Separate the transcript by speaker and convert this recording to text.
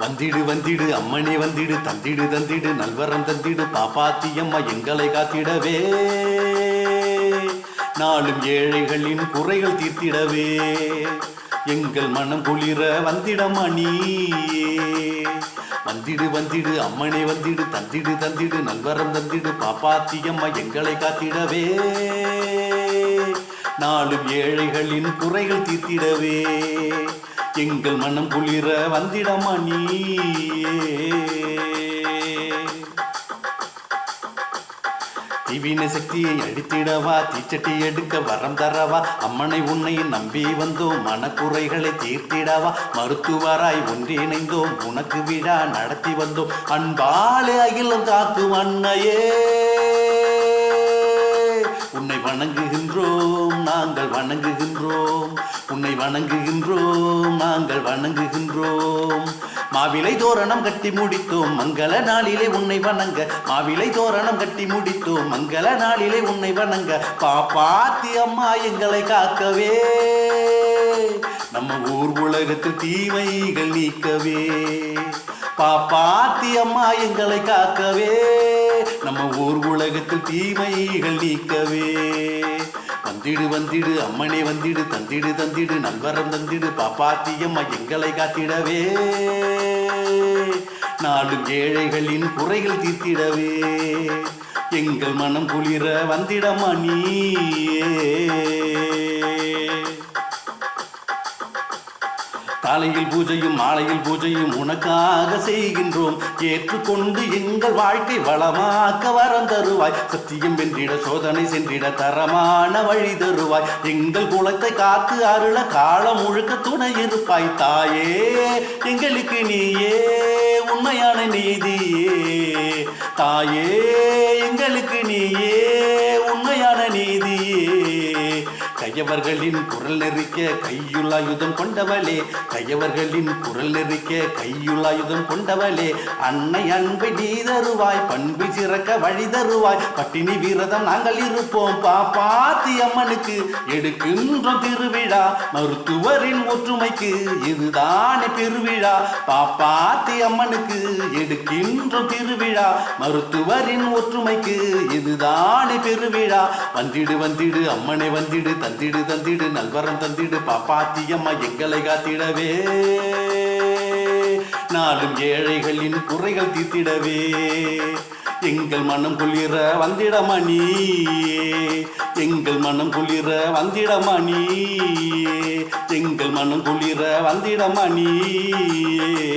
Speaker 1: வந்திடு வந்திடு அம்மணி வந்திடு தந்திடு தந்திடு நல்வரம் தந்திடு பாப்பாத்தி அம்மா எங்களை காத்திடவே. நாளும் ஏழைகளின் குறைகள் தீர்த்திடவே. எங்கள் மனம் குளிர வந்திடம்மா நீயே வந்திடு வந்திடு அம்மனை வந்திடு தந்திடு தந்திடு நல்வரம் தந்திடு பாப்பாத்தி அம்மா எங்களை காத்திடவே. நாளும் ஏழைகளின் குறைகள் தீர்த்திடவே. எங்கள் மனம் குளிர வந்திடமா நீ தீவின சக்தியை அடித்திடவா தீச்சட்டி எடுக்க வரம் தரவா அம்மனை உன்னை நம்பி வந்தோம் மனக்குறைகளை தீர்த்திடவா மருத்துவராய் ஒன்றிணைந்தோம் உனக்கு விழா நடத்தி வந்தோம் அன்பாலே அகிலம் காக்கும் அன்னையே உன்னை வணங்குகின்றோம். நாங்கள் வணங்குகின்றோம். உன்னை வணங்குகின்றோம். நாங்கள் வணங்குகின்றோம். மாவிலை தோரணம் கட்டி முடித்தோம். மங்கள நாளிலே உன்னை வணங்க. மாவிலை தோரணம் கட்டி முடித்தோம். மங்கள நாளிலே உன்னை வணங்க. பாப்பாத்தி அம்மா எங்களை காக்கவே. நம்ம ஊர் உலகத்தில் தீமைகள் நீக்கவே. பாப்பாத்தி அம்மா எங்களை காக்கவே. நம்ம ஊர் உலகத்தில் தீமைகள் நீக்கவே. வந்திடு வந்திடு அம்மனே வந்திடு தந்திடு தந்திடு நல்வரம் தந்திடு பாப்பாத்தி எங்களை காத்திடவே. நாடு ஏழைகளின் குறைகள் தீர்த்திடவே. எங்கள் மனம் குளிர வந்திடம்மா நீயே. காலையில் பூஜையும் மாலையில் பூஜையும் உனக்காக செய்கின்றோம். ஏற்றுக்கொண்டு எங்கள் வாழ்க்கை வளமாக்க வரம் தருவாய். சத்தியம் வென்றிட சோதனை சென்றிட தரமான வழி தருவாய். எங்கள் குலத்தை காத்து அருள காலம் முழுக்க துணை இருப்பாய் தாயே. எங்களுக்கு நீயே உண்மையான நீதியே. தாயே எங்களுக்கு நீயே. கையவர்களின் குரல் நெறிக்க கையுலாயுதம் கொண்டவளே கையவர்களின் குரல் நெறிக்க கையுலாயுதம் கொண்டவளே அன்னை அன்பை நீ தருவாய் பண்பு சிறக்க வழி தருவாய் பட்டினி விரதம் நாங்கள் இருப்போம் பாப்பாத்தி அம்மனுக்கு எடுக்கின்றோம் திருவிழா மருத்துவரின் ஒற்றுமைக்கு இதுதானே பெருவிழா பாப்பாத்தி அம்மனுக்கு எடுக்கின்றோம் திருவிழா மருத்துவரின் ஒற்றுமைக்கு இதுதானே பெருவிழா வந்திடு வந்திடு அம்மனை வந்திடு தந்திடு தந்திடு நல்வரம் தந்திடு பாப்பாத்தியம்மா எங்களை காத்திடவே. நாளும் ஏழைகளின் குறைகள் தீர்த்திடவே. எங்கள் மனம் குளிர வந்திடமா நீயே எங்கள் மனம் குளிர வந்திடமா நீயே எங்கள் மனம் குளிர வந்திடமா நீயே